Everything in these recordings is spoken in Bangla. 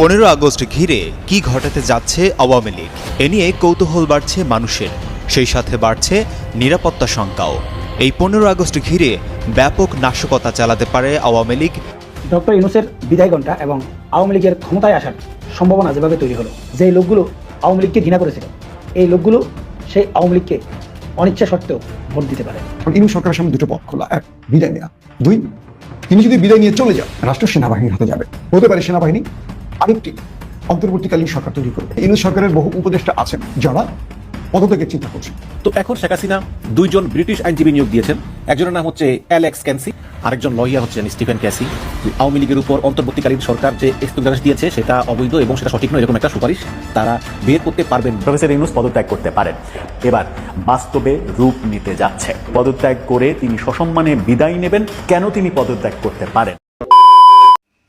পনেরো আগস্ট ঘিরে কি ঘটাতে যাচ্ছে আওয়ামী লীগ? এ নিয়ে কৌতূহল বাড়ছে মানুষের সেই সাথে বাড়ছে নিরাপত্তা শঙ্কাও। এই পনেরো আগস্ট ঘিরে ব্যাপক নাশকতা চালাতে পারে আওয়ামী লীগ। ডক্টর ইউনুসের বিদায় ঘণ্টা এবং আওয়ামী লীগের ক্ষমতায় আসার সম্ভাবনা যেভাবে তৈরি হলো যে লোকগুলো আওয়ামী লীগকে ঘৃণা করেছিল এই লোকগুলো সেই আওয়ামী লীগকে অনিচ্ছা সত্ত্বেও ভোট দিতে পারে। ইনু সরকারের সামনে দুটো পথ খোলা এক বিদায় নেওয়া দুই তিনি যদি বিদায় নিয়ে চলে যান রাষ্ট্র সেনাবাহিনীর হাতে যাবে। হতে পারে সেনাবাহিনী আরেকটি অন্তর্বর্তীকালীন সরকার তৈরি করবে। ইনু সরকারের বহু উপদেষ্টা আছেন যারা পদত্যাগের চিন্তা করছেন। তো এখন শেখ হাসিনা দুইজন ব্রিটিশ আইনজীবী নিয়োগ দিয়েছেন। একজনের নাম হচ্ছে অ্যালেক্স ক্যান্সি আরেকজন লয়ার হচ্ছেন স্টিফেন ক্যাসি। আওয়ামী লীগের উপর অন্তর্বর্তীকালীন সরকার যে স্থগিতাদেশ দিয়েছে সেটা অবৈধ এবং সেটা সঠিক নয় এরকম একটা সুপারিশ তারা বের করতে পারবেন। প্রফেসর ইউনুস পদত্যাগ করতে পারেন। এবার বাস্তবে রূপ নিতে যাচ্ছে। পদত্যাগ করে তিনি সসম্মানে বিদায় নেবেন। কেন তিনি পদত্যাগ করতে পারেন?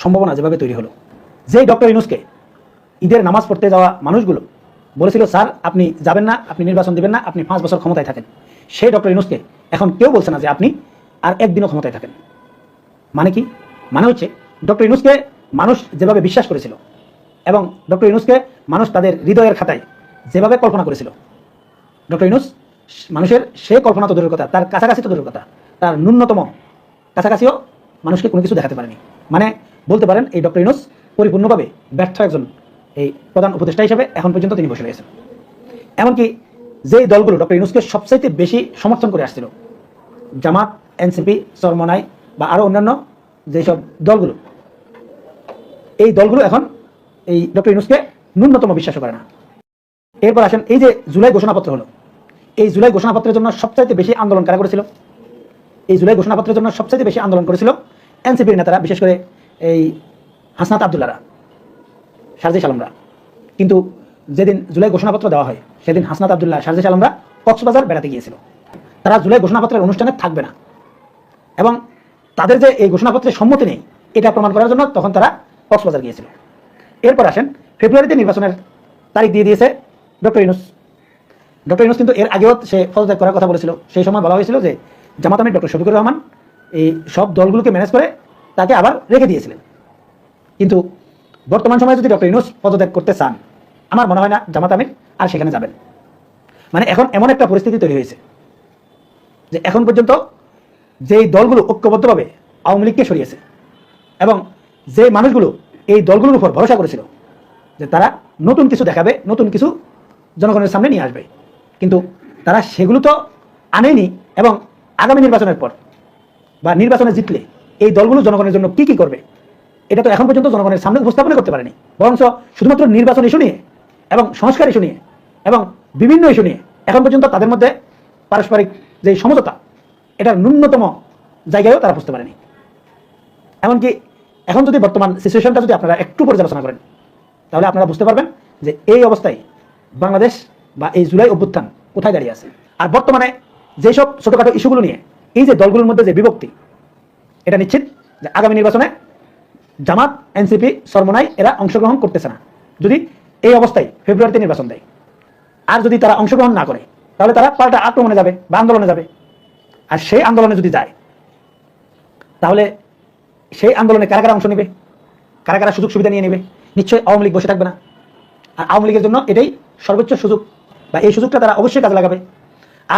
সম্ভাবনা যেভাবে তৈরি হলো। যেই ডক্টর ইউনুসকে ঈদের নামাজ পড়তে যাওয়া মানুষগুলো বলেছিল, স্যার, আপনি যাবেন না, আপনি নির্বাচন দিবেন না, আপনি পাঁচ বছর ক্ষমতায় থাকেন। সেই ডক্টর ইউনুসকে এখন কেউ বলছে না যে আপনি আর একদিনও ক্ষমতায় থাকেন। মানে কি? মানে হচ্ছে ডক্টর ইউনুসকে মানুষ যেভাবে বিশ্বাস করেছিল এবং ডক্টর ইউনুসকে মানুষ তাদের হৃদয়ের খাতায় যেভাবে কল্পনা করেছিল, ডক্টর ইউনুস মানুষের সে কল্পনা তো দূরের কথা, তার কাছাকাছি তো দূরের কথা, তার ন্যূনতম কাছাকাছিও মানুষকে কোনো কিছু দেখাতে পারেনি। মানে বলতে পারেন এই ডক্টর ইউনুস পরিপূর্ণভাবে ব্যর্থ একজন এই প্রধান উপদেষ্টা হিসেবে এখন পর্যন্ত তিনি বসে রয়েছেন। এমনকি যে দলগুলো ডক্টর ইউনুসকে সবচাইতে বেশি সমর্থন করে আসছিল, জামাত, এনসিপি চরমনাই বা আরও অন্যান্য যেসব দলগুলো, এই দলগুলো এখন এই ডক্টর ইউনুসকে ন্যূনতম বিশ্বাস করে না। এরপর আসেন এই যে জুলাই ঘোষণাপত্র হলো, এই জুলাই ঘোষণাপত্রের জন্য সবচাইতে বেশি আন্দোলন কারা করেছিল? এই জুলাই ঘোষণাপত্রের জন্য সবচাইতে বেশি আন্দোলন করেছিল এনসিপির নেতারা, বিশেষ করে এই হাসনাত আবদুল্লারা শারজিস আলমরা কিন্তু যেদিন জুলাই ঘোষণাপত্র দেওয়া হয়, সেদিন হাসনাত আবদুল্লাহ শারজিস আলমরা কক্সবাজার বেড়াতে গিয়েছিল। তারা জুলাই ঘোষণাপত্রের অনুষ্ঠানে থাকবে না। এবং তাদের যে এই ঘোষণাপত্রের সম্মতি নেই, এটা প্রমাণ করার জন্য তখন তারা কক্সবাজার গিয়েছিল। এরপর আসেন, ফেব্রুয়ারিতে নির্বাচনের তারিখ দিয়ে দিয়েছে ডক্টর ইনুস ডক্টর ইনুস কিন্তু এর আগেও সে পদত্যাগ করার কথা বলেছিল। সেই সময় বলা হয়েছিল যে জামাত আমির ডক্টর শফিকুর রহমান এই সব দলগুলোকে ম্যানেজ করে তাকে আবার রেখে দিয়েছিলেন। কিন্তু বর্তমান সময়ে যদি ডক্টর ইনুস পদত্যাগ করতে চান, আমার মনে হয় না জামাত আমির আর সেখানে যাবেন। মানে এখন এমন একটা পরিস্থিতি তৈরি হয়েছে যে এখন পর্যন্ত যেই দলগুলো ঐক্যবদ্ধভাবে আওয়ামী লীগকে সরিয়েছে এবং যে মানুষগুলো এই দলগুলোর উপর ভরসা করেছিল যে তারা নতুন কিছু দেখাবে, নতুন কিছু জনগণের সামনে নিয়ে আসবে। কিন্তু তারা সেগুলো তো আনেনি এবং আগামী নির্বাচনের পর বা নির্বাচনে জিতলে এই দলগুলো জনগণের জন্য কি কি করবে? এটা তো এখন পর্যন্ত জনগণের সামনে উপস্থাপনা করতে পারেনি। বরঞ্চ শুধুমাত্র নির্বাচন ইস্যু নিয়ে এবং সংস্কার ইস্যু নিয়ে এবং বিভিন্ন ইস্যু নিয়ে এখন পর্যন্ত তাদের মধ্যে পারস্পরিক যে সমঝোতা, এটার ন্যূনতম জায়গায়ও তারা বুঝতে পারেনি। এমনকি এখন যদি বর্তমান সিচুয়েশনটা যদি আপনারা একটু পর্যালোচনা করেন, তাহলে আপনারা বুঝতে পারবেন যে এই অবস্থায় বাংলাদেশ বা এই জুলাই অভ্যুত্থান কোথায় দাঁড়িয়ে আছে। আর বর্তমানে যেসব ছোটোখাটো ইস্যুগুলো নিয়ে এই যে দলগুলোর মধ্যে যে বিভক্তি এটা নিশ্চিত যে আগামী নির্বাচনে জামাত, এনসিপি সরমনাই এরা অংশগ্রহণ করতেছে না। যদি এই অবস্থায় ফেব্রুয়ারিতে নির্বাচন দেয়। আর যদি তারা অংশগ্রহণ না করে, তাহলে তারা পাল্টা আক্রমণে যাবে বা আন্দোলনে যাবে। আর সেই আন্দোলনে যদি যায়, তাহলে সেই আন্দোলনে কারা কারা অংশ নেবে? কারা কারা সুযোগ সুবিধা নিয়ে নেবে? নিশ্চয়ই আওয়ামী লীগ বসে থাকবে না। আর আওয়ামী লীগের জন্য এটাই সর্বোচ্চ সুযোগ। বা এই সুযোগটা তারা অবশ্যই কাজে লাগাবে।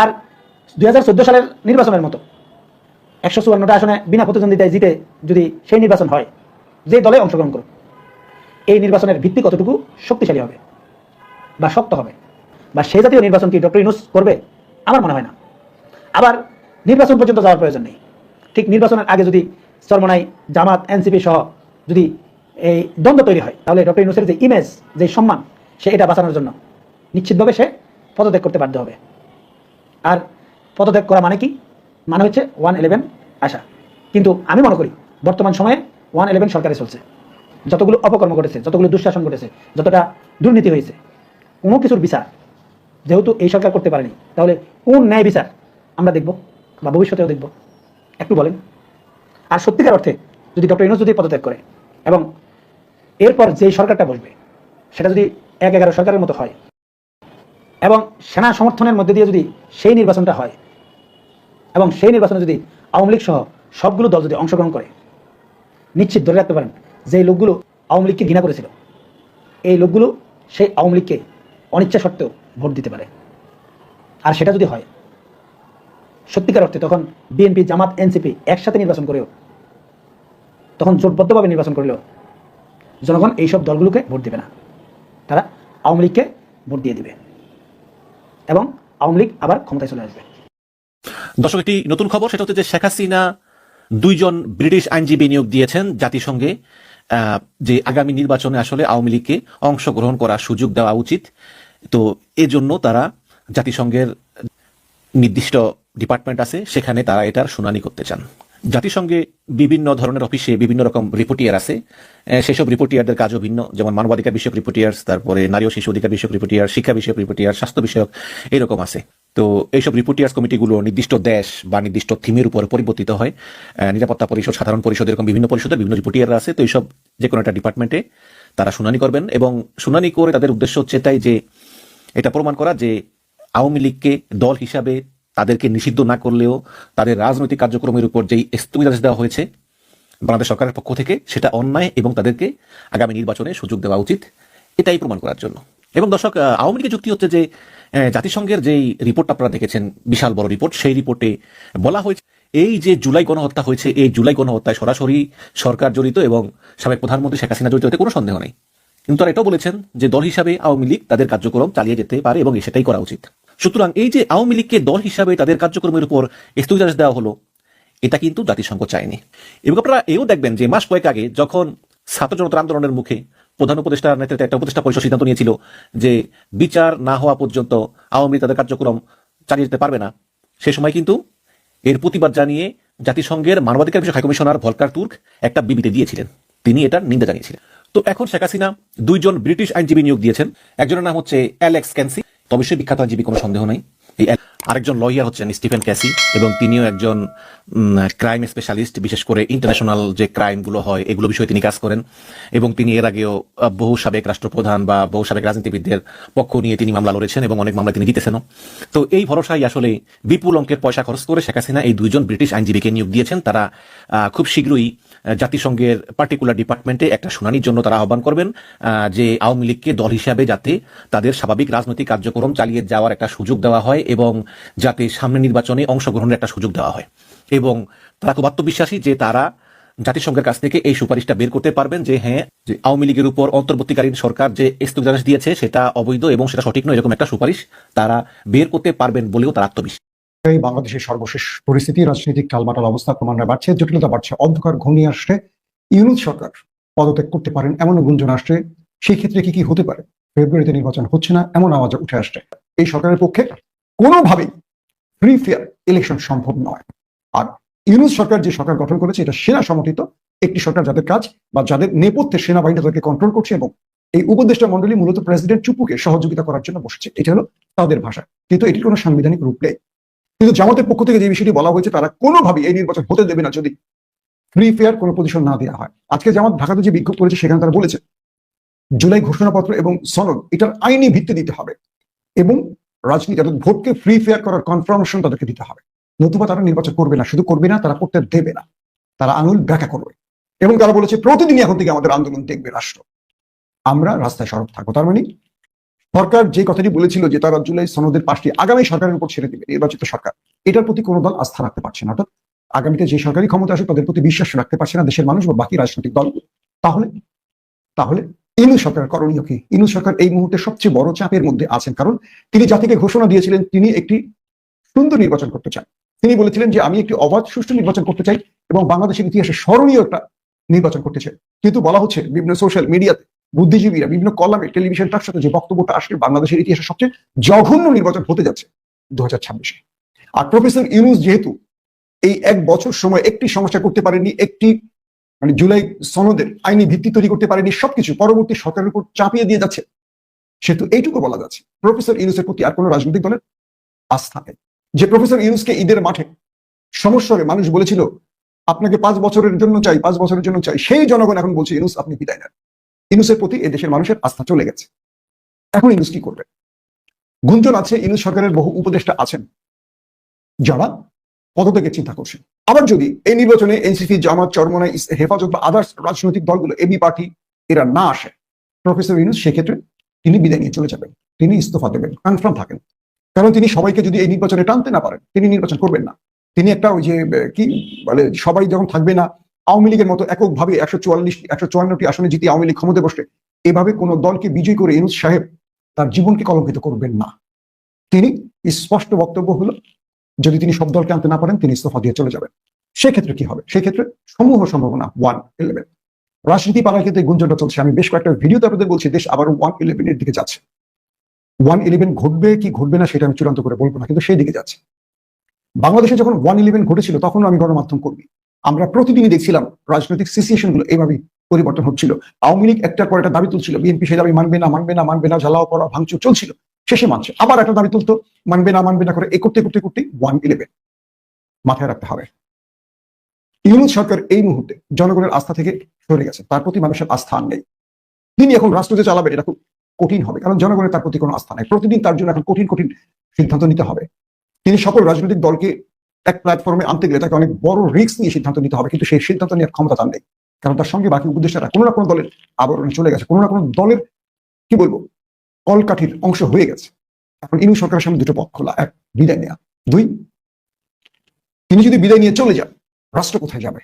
আর দু হাজার চোদ্দ সালের নির্বাচনের মতো একশো চুয়ান্নটা আসনে বিনা প্রতিদ্বন্দ্বিতায় জিতে যদি সেই নির্বাচন হয়, যে দলে অংশগ্রহণ করুক, এই নির্বাচনের ভিত্তি কতটুকু শক্তিশালী হবে বা শক্ত হবে বা সেই জাতীয় নির্বাচন কি ডক্টর ইনুস করবে, আমার মনে হয় না। আবার নির্বাচন পর্যন্ত যাওয়ার প্রয়োজন নেই। ঠিক নির্বাচনের আগে যদি চরমনাই জামাত, এনসিপি সহ যদি এই দ্বন্দ্ব তৈরি হয়, তাহলে ডক্টর ইনুসের যে ইমেজ যে সম্মান, সে এটা বাঁচানোর জন্য নিশ্চিতভাবে সে পদত্যাগ করতে বাধ্য হবে। আর পদত্যাগ করা মানে কি? মানে হচ্ছে ওয়ান ইলেভেন আসা। কিন্তু আমি মনে করি, বর্তমান সময়ে ওয়ান ইলেভেন সরকারে চলছে। যতগুলো অপকর্ম ঘটেছে, যতগুলো দুঃশাসন ঘটেছে, যতটা দুর্নীতি হয়েছে, কোনো কিছুর বিচার যেহেতু এই সরকার করতে পারেনি, তাহলে কোন ন্যায় বিচার আমরা দেখব বা ভবিষ্যতেও দেখব? একটু বলেন। আর সত্যিকার অর্থে যদি ডক্টর ইনোজ যদি পদত্যাগ করে এবং এরপর যেই সরকারটা বসবে, সেটা যদি এক এগারো সরকারের মতো হয় এবং সেনা সমর্থনের মধ্যে দিয়ে যদি সেই নির্বাচনটা হয় এবং সেই নির্বাচনে যদি আওয়ামী লীগ সহ সবগুলো দল যদি অংশগ্রহণ করে, নিশ্চিত ধরে রাখতে পারেন যে লোকগুলো আওয়ামী লীগকে ঘৃণা করেছিল। এই লোকগুলো সেই আওয়ামী লীগকে অনিচ্ছা সত্ত্বেও ভোট দিতে পারে। আর সেটা যদি হয়, সত্যিকার অর্থে তখন বিএনপি, জামাত, এনসিপি একসাথে নির্বাচন করেও, তখন জোটবদ্ধভাবে নির্বাচন করলেও জনগণ এইসব দলগুলোকে ভোট দেবে না। তারা আওয়ামী লীগকে ভোট দিয়ে দিবে এবং আওয়ামী লীগ আবার ক্ষমতায় চলে আসবে। দর্শক, একটি নতুন খবর, সেটা হচ্ছে যে শেখ হাসিনা দুইজন ব্রিটিশ আইনজীবী নিয়োগ দিয়েছেন জাতিসংঘে। যে আগামী নির্বাচনে আসলে আওয়ামী লীগকে অংশগ্রহণ করার সুযোগ দেওয়া উচিত। তো এজন্য তারা জাতিসংঘের নির্দিষ্ট ডিপার্টমেন্ট আছে, সেখানে তারা এটার শুনানি করতে চান। জাতিসংঘে বিভিন্ন ধরনের অফিসে বিভিন্ন রকম রিপোর্টিয়ার আছে। সেসব রিপোর্টিয়ারদের কাজও ভিন্ন। যেমন মানবাধিকার বিষয়ক রিপোর্টিয়ার্স তারপরে নারী ও শিশু অধিকার বিষয়ক রিপোর্টিয়ার শিক্ষা বিষয়ক রিপোর্টিয়ার স্বাস্থ্য বিষয়ক এরকম আছে। তো এইসব রিপোর্টিয়ার্স কমিটিগুলো নির্দিষ্ট দেশ বা নির্দিষ্ট থিমের উপর পরিবর্তিত হয়। নিরাপত্তা পরিষদ, সাধারণ পরিষদ, এরকম বিভিন্ন পরিষদের বিভিন্ন রিপোর্টিয়াররা আছে। তো এইসব যে কোনো একটা ডিপার্টমেন্টে তারা শুনানি করবেন এবং শুনানি করে তাদের উদ্দেশ্য হচ্ছে তাই যে, এটা প্রমাণ করা যে আওয়ামী লীগকে দল হিসাবে তাদেরকে নিষিদ্ধ না করলেও তাদের রাজনৈতিক কার্যক্রমের উপর যেই স্থগিতাদেশ দেওয়া হয়েছে, বাংলাদেশ সরকারের পক্ষ থেকে সেটা অন্যায় এবং তাদেরকে আগামী নির্বাচনে সুযোগ দেওয়া উচিত, এটাই প্রমাণ করার জন্য। এবং দর্শক আওয়ামী লীগের যুক্তি হচ্ছে যে জাতিসংঘের যেই রিপোর্ট আপনারা দেখেছেন, বিশাল বড় রিপোর্ট, সেই রিপোর্টে বলা হয়েছে, এই যে জুলাই গণহত্যা হয়েছে, এই জুলাই গণহত্যায় সরাসরি সরকার জড়িত এবং সাবেক প্রধানমন্ত্রী শেখ হাসিনা জড়িত হতে কোনো সন্দেহ নেই। কিন্তু তারা এটাও বলেছেন যে দল হিসাবে আওয়ামী লীগ তাদের কার্যক্রম চালিয়ে যেতে পারে এবং সেটাই করা উচিত। সুতরাং এই যে আওয়ামী লীগকে দল হিসাবে তাদের কার্যক্রমের উপর স্থগিতাদেশ দেওয়া হলো, এটা কিন্তু জাতিসংঘ চায়নি। এবং আপনারা এও দেখবেন যে মাস কয়েক আগে যখন ছাত্র জনতার আন্দোলনের মুখে প্রধান উপদেষ্টার নেতৃত্বে একটা উপদেষ্টা পরিষদ সিদ্ধান্ত নিয়েছিল যে বিচার না হওয়া পর্যন্ত আওয়ামী লীগ তাদের কার্যক্রম চালিয়ে যেতে পারবে না, সে সময় কিন্তু এর প্রতিবাদ জানিয়ে জাতিসংঘের মানবাধিকার বিষয়ক হাইকমিশনার ভলকার তুর্ক একটা বিবৃতি দিয়েছিলেন। তিনি এটার নিন্দা জানিয়েছিলেন। তো এখন শেখ হাসিনা দুইজন ব্রিটিশ আইনজীবী নিয়োগ দিয়েছেন। একজনের নাম হচ্ছে অ্যালেক্স ক্যান্সি তবে সে বিখ্যাত আইনজীবী কোনো সন্দেহ নেই। এই আরেকজন লয়ার হচ্ছেন স্টিফেন ক্যাসি এবং তিনিও একজন ক্রাইম স্পেশালিস্ট, বিশেষ করে ইন্টারন্যাশনাল যে ক্রাইমগুলো হয়, এগুলো বিষয়ে তিনি কাজ করেন। এবং তিনি এর আগেও বহু সাবেক রাষ্ট্রপ্রধান বা বহু সাবেক রাজনীতিবিদদের পক্ষ নিয়ে তিনি মামলা লড়েছেন এবং অনেক মামলা তিনি জিতেছেনও। তো এই ভরসায় আসলে বিপুল অঙ্কের পয়সা খরচ করে শেখ হাসিনা এই দুইজন ব্রিটিশ আইনজীবীকে নিয়োগ দিয়েছেন। তারা খুব শীঘ্রই জাতিসংঘের পার্টিকুলার ডিপার্টমেন্টে একটা শুনানির জন্য তারা আহ্বান করবেন যে আওয়ামী লীগকে দল হিসাবে যাতে তাদের স্বাভাবিক রাজনৈতিক কার্যক্রম চালিয়ে যাওয়ার একটা সুযোগ দেওয়া হয় এবং যাতে সামনে নির্বাচনে অংশগ্রহণের একটা সুযোগ দেওয়া হয়। এবং তারা খুব আত্মবিশ্বাসী যে তারা জাতিসংঘের কাছ থেকে এই সুপারিশটা বের করতে পারবেন যে হ্যাঁ যে আওয়ামী লীগের উপর অন্তর্বর্তীকালীন সরকার যে স্থগিতাদেশ দিয়েছে সেটা অবৈধ এবং সেটা সঠিক নয়, এরকম একটা সুপারিশ তারা বের করতে পারবেন বলেও তারা আত্মবিশ্বাস। এই বাংলাদেশের সর্বশেষ পরিস্থিতি, রাজনৈতিক টালমাটাল অবস্থা, ক্রমান্বয়ে বাড়ছে, জটিলতা বাড়ছে, অন্ধকার ঘনিয়ে আসছে। ইউনুস সরকার পদত্যাগ করতে পারেন এমন গুঞ্জন আসছে সেই ক্ষেত্রে কি কি হতে পারে? ফেব্রুয়ারিতে নির্বাচন হচ্ছে না, এমন আওয়াজ উঠে আসছে। এই সরকারের পক্ষে কোনোভাবেই ফ্রি ফেয়ার ইলেকশন সম্ভব নয়। আর ইউনুস সরকার যে সরকার গঠন করেছে, এটা সেনা সমর্থিত একটি সরকার যাদের কাজ বা যাদের নেপথ্যে সেনাবাহিনী তাদেরকে কন্ট্রোল করছে এবং এই উপদেষ্টা মন্ডলী মূলত প্রেসিডেন্ট চুপুকে সহযোগিতা করার জন্য বসেছে। এটা হলো তাদের ভাষা। কিন্তু এটির কোনো সাংবিধানিক রূপ নেই। কিন্তু জামাতের পক্ষ থেকে যে বিষয়টি বলা হয়েছে, তারা কোনোভাবেই এই নির্বাচন হতে দেবে না যদি ফ্রি ফেয়ার কোনো পজিশন না দেওয়া হয়। আজকে জামাত ঢাকাতে যে বিক্ষোভ করেছে, সেখানে তারা বলেছে, জুলাই ঘোষণাপত্র এবং সনদ, এটার আইনি ভিত্তি দিতে হবে এবং রাজনীতি, অর্থাৎ ভোটকে ফ্রি ফেয়ার করার কনফার্মেশন তাদেরকে দিতে হবে। নতুবা তারা নির্বাচন করবে না, শুধু করবে না, তারা করতে দেবে না। তারা আঙুল ব্যাখ্যা করবে। এবং তারা বলেছে, প্রতিদিনই এখন থেকে আমাদের আন্দোলন দেখবে রাষ্ট্র। আমরা রাস্তায় সরব থাকব, তার মানে সরকার যে কথাটি বলেছিল যে তারা জুলাই সনদের পাশটি আগামী সরকারের উপর ছেড়ে দিবে, নির্বাচিত সরকার, এটার প্রতি কোনো দল আস্থা রাখতে পারছে না। অর্থাৎ আগামীতে যে সরকারি ক্ষমতা আসে তাদের প্রতি বিশ্বাস রাখতে পারছে না দেশের মানুষ বা বাকি রাজনৈতিক দলগুলো তাহলে তাহলে ইনু সরকার করণীয় কি? ইনু সরকার এই মুহূর্তে সবচেয়ে বড় চাপের মধ্যে আছেন, কারণ তিনি জাতিকে ঘোষণা দিয়েছিলেন, তিনি একটি সুন্দর নির্বাচন করতে চান। তিনি বলেছিলেন যে, আমি একটি অবাধ, সুষ্ঠু নির্বাচন করতে চাই এবং বাংলাদেশের ইতিহাসে স্মরণীয় একটা নির্বাচন করতে চাই। কিন্তু বলা হচ্ছে বিভিন্ন সোশ্যাল মিডিয়াতে বুদ্ধিজীবীরা বিভিন্ন কলামে টেলিভিশন তার সাথে যে বক্তব্যটা আসলে বাংলাদেশের ইতিহাসে সবচেয়ে জঘন্য নির্বাচন হতে যাচ্ছে দু হাজার ছাব্বিশে। আর প্রফেসর ইউনুস যেহেতু এই এক বছর সময় একটি সমস্যা করতে পারেনি একটি মানে জুলাই সনদের আইনি ভিত্তি তৈরি করতে পারেনি সবকিছু পরবর্তী সরকারের উপর চাপিয়ে দিয়ে যাচ্ছে, সেহেতু এইটুকু বলা যাচ্ছে। প্রফেসর ইউনুসের প্রতি আর কোনো রাজনৈতিক দলের আস্থা নেই। যে প্রফেসর ইউনুসকে ঈদের মাঠে সমস্যারে মানুষ বলেছিল, আপনাকে পাঁচ বছরের জন্য চাই, পাঁচ বছরের জন্য চাই, সেই জনগণ এখন বলছে, ইউনুস, আপনি বিদায় নেন। ইনুসের প্রতি এদেশের মানুষের আস্থা চলে গেছে। এখন ইনুস কি করবে? গুঞ্জন আছে, ইনুস সরকারের বহু উপদেষ্টা আছেন, যারা পদত্যাগের চিন্তা করছেন। আবার যদি এই নির্বাচনে এনসিপি, জামাত, চরমনাই, ইস- হেফাজত বা আদার্স রাজনৈতিক দলগুলো এবি পার্টি, এরা না আসে, প্রফেসর ইউনুস সেক্ষেত্রে তিনি বিদায় নিয়ে চলে যাবেন, তিনি ইস্তফা দেবেন কনফার্ম থাকেন। কারণ তিনি সবাইকে যদি এই নির্বাচনে টানতে না পারেন, তিনি নির্বাচন করবেন না। তিনি একটা ওই যে কি বলে, সবাই যখন থাকবে না আওয়ামী লীগের মতো এককভাবে একশো চুয়াল্লিশ, একশো চুয়ান্নটি আসনে জিতে আওয়ামী লীগ ক্ষমতায় বসে এভাবে কোন দলকে বিজয় করে ইনুস সাহেব তার জীবনকে কলঙ্কিত করবেন না। তিনি স্পষ্ট বক্তব্য হলো, যদি তিনি সব দলকে আনতে না পারেন, তিনি ইস্তফা দিয়ে চলে যাবেন। সেক্ষেত্রে কি হবে? সেক্ষেত্রে সমূহ সম্ভাবনা ওয়ান ইলেভেন রাজনীতি পাড়ার ক্ষেত্রে গুঞ্জনটা চলছে। আমি বেশ কয়েকটা ভিডিওতে আপনাদের বলছি, দেশ আবার ওয়ান ইলেভেনের দিকে যাচ্ছে। ওয়ান ইলেভেন ঘটবে কি ঘটবে না সেটা আমি চূড়ান্ত করে বলব না, কিন্তু সেই দিকে যাচ্ছে। বাংলাদেশে যখন ওয়ান ইলেভেন ঘটেছিল তখন আমি গণমাধ্যম কর্মী। আমরা প্রতিদিনই দেখছিলাম রাজনৈতিক সিচুয়েশনগুলো এইভাবেই পরিবর্তন হচ্ছিল। আওয়ামী লীগ একটার পর একটা দাবি তুলছিল বিএনপি সেই দাবি মানবে না মানবে না মানবে না, জ্বালাও করা ভাঙচুর চলছিল। শেষে মানছে আবার একটা দাবি তুলতো, মানবে না মানবে না করে এ করতে করতে করতে ওয়ান ইলেভেন মাথায় রাখতে হবে। ইউনুস সরকার এই মুহূর্তে জনগণের আস্থা থেকে সরে গেছে, তার প্রতি মানুষের আস্থা নেই। তিনি এখন রাষ্ট্র যে চালাবেন এটা খুব কঠিন হবে, কারণ জনগণের তার প্রতি কোনো আস্থা নেই। প্রতিদিন তার জন্য এখন কঠিন কঠিন সিদ্ধান্ত নিতে হবে। তিনি সকল রাজনৈতিক দলকে এক প্ল্যাটফর্মে আনতে গেলে তাকে অনেক বড় রিস্ক নিয়ে সিদ্ধান্ত নিতে হবে, কিন্তু সেই সিদ্ধান্ত নেওয়ার ক্ষমতা তার নেই। কারণ তার সঙ্গে বাকি উপদেষ্টারা কোনো না কোনো দলের আবরণে চলে গেছে, কোনো না কোনো দলের, কি বলব, কলকাঠির অংশ হয়ে গেছে। এখন ইনু সরকারের সামনে দুটো পথ খোলা, এক, বিদায় নেওয়া দুই, তিনি যদি বিদায় নিয়ে চলে যান, রাষ্ট্র কোথায় যাবে?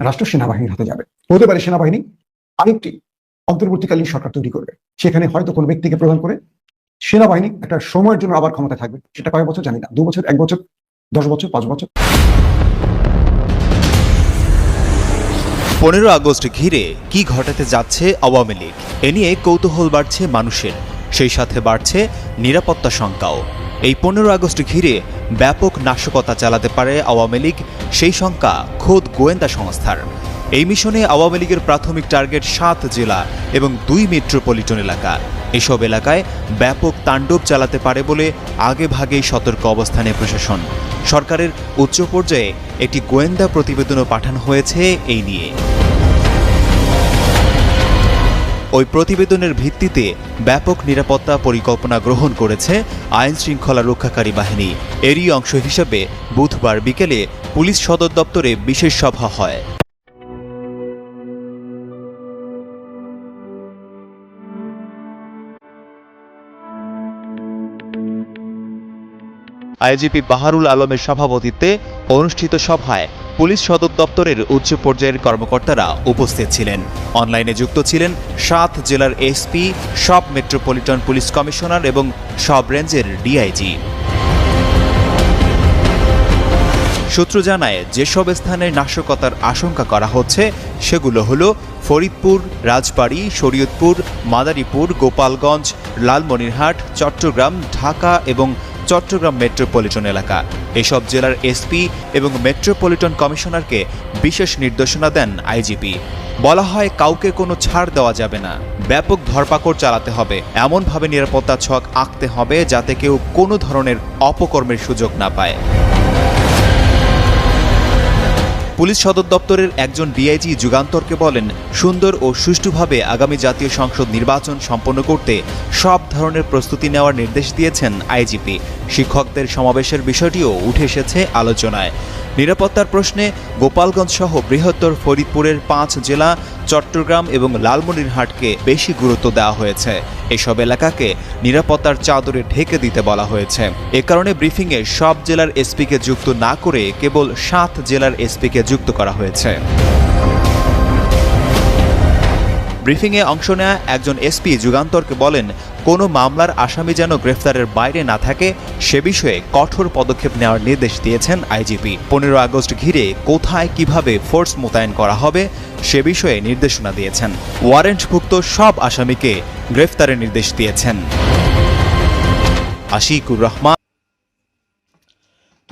রাষ্ট্র সেনাবাহিনীর হাতে যাবে। হতে পারে সেনাবাহিনী, আরেকটি অন্তর্বর্তীকালীন সরকার তৈরি করবে। সেখানে হয়তো কোনো ব্যক্তিকে প্রদান করে সেনাবাহিনী একটা সময়ের জন্য আবার ক্ষমতায় থাকবে, সেটা কয়েক বছর জানি না, দু বছর, এক বছর দশ বছর, পাঁচ বছর। পনেরো আগস্ট ঘিরে কি ঘটাতে যাচ্ছে আওয়ামী লীগ? এ নিয়ে কৌতূহল বাড়ছে মানুষের, সেই সাথে বাড়ছে নিরাপত্তা শঙ্কাও। এই পনেরো আগস্ট ঘিরে ব্যাপক নাশকতা চালাতে পারে আওয়ামী লীগ, সেই শঙ্কা খোদ গোয়েন্দা সংস্থার। এই মিশনে আওয়ামী লীগের প্রাথমিক টার্গেট সাত জেলা এবং দুই মেট্রোপলিটন এলাকা। এসব এলাকায় ব্যাপক তাণ্ডব চালাতে পারে বলে আগে ভাগেই সতর্ক অবস্থানে প্রশাসন। সরকারের উচ্চ পর্যায়ে একটি গোয়েন্দা প্রতিবেদনও পাঠানো হয়েছে এই নিয়ে। ওই প্রতিবেদনের ভিত্তিতে ব্যাপক নিরাপত্তা পরিকল্পনা গ্রহণ করেছে আইন শৃঙ্খলা রক্ষাকারী বাহিনী। এরই অংশ হিসেবে বুধবার বিকেলে পুলিশ সদর দপ্তরে বিশেষ সভা হয়। আইজিপি বাহারুল আলমের সভাপতিত্বে অনুষ্ঠিত সভায় পুলিশ সদর দপ্তরের উচ্চ পর্যায়ের কর্মকর্তারা উপস্থিত ছিলেন। অনলাইনে যুক্ত ছিলেন সাত জেলার এসপি, সব মেট্রোপলিটন পুলিশ কমিশনার এবং সব রেঞ্জের ডিআইজি। সূত্র জানায়, যেসব স্থানে নাশকতার আশঙ্কা করা হচ্ছে, সেগুলো হলো ফরিদপুর, রাজবাড়ী, শরীয়তপুর, মাদারীপুর, গোপালগঞ্জ, লালমনিরহাট, চট্টগ্রাম, ঢাকা এবং চট্টগ্রাম মেট্রোপলিটন এলাকা। এসব জেলার এসপি এবং মেট্রোপলিটন কমিশনারকে বিশেষ নির্দেশনা দেন আইজিপি। বলা হয়, কাউকে কোনো ছাড় দেওয়া যাবে না। ব্যাপক ধরপাকড় চালাতে হবে। এমনভাবে নিরাপত্তা ছক আঁকতে হবে যাতে কেউ কোনো ধরনের অপকর্মের সুযোগ না পায়। পুলিশ সদর দপ্তরের একজন ডিআইজি যুগান্তরকে বলেন, সুন্দর ও সুষ্ঠুভাবে আগামী জাতীয় সংসদ নির্বাচন সম্পন্ন করতে সব ধরনের প্রস্তুতি নেওয়ার নির্দেশ দিয়েছেন আইজিপি। শিক্ষকদের সমাবেশের বিষয়টিও উঠে এসেছে আলোচনায়। নিরাপত্তার প্রশ্নে গোপালগঞ্জ সহ বৃহত্তর ফরিদপুরের পাঁচ জেলা, চট্টগ্রাম এবং লালমনিরহাটকে বেশি গুরুত্ব দেওয়া হয়েছে। এসব এলাকাকে নিরাপত্তার চাদরে ঢেকে দিতে বলা হয়েছে। এ কারণে ব্রিফিংয়ে সব জেলার এসপিকে যুক্ত না করে কেবল সাত জেলার এসপিকে যুক্ত করা হয়েছে। ব্রিফিংয়ে অংশ নেয়া একজন এসপি যুগান্তরকে বলেন, কোনো মামলার আসামি যেন গ্রেফতারের বাইরে না থাকে, সে বিষয়ে কঠোর পদক্ষেপ নেওয়ার নির্দেশ দিয়েছেন আইজিপি। পনেরো আগস্ট ঘিরে কোথায় কীভাবে ফোর্স মোতায়েন করা হবে, সে বিষয়ে নির্দেশনা দিয়েছেন। ওয়ারেন্টভুক্ত সব আসামিকে গ্রেফতারের নির্দেশ দিয়েছেন। আশিকুর রহমান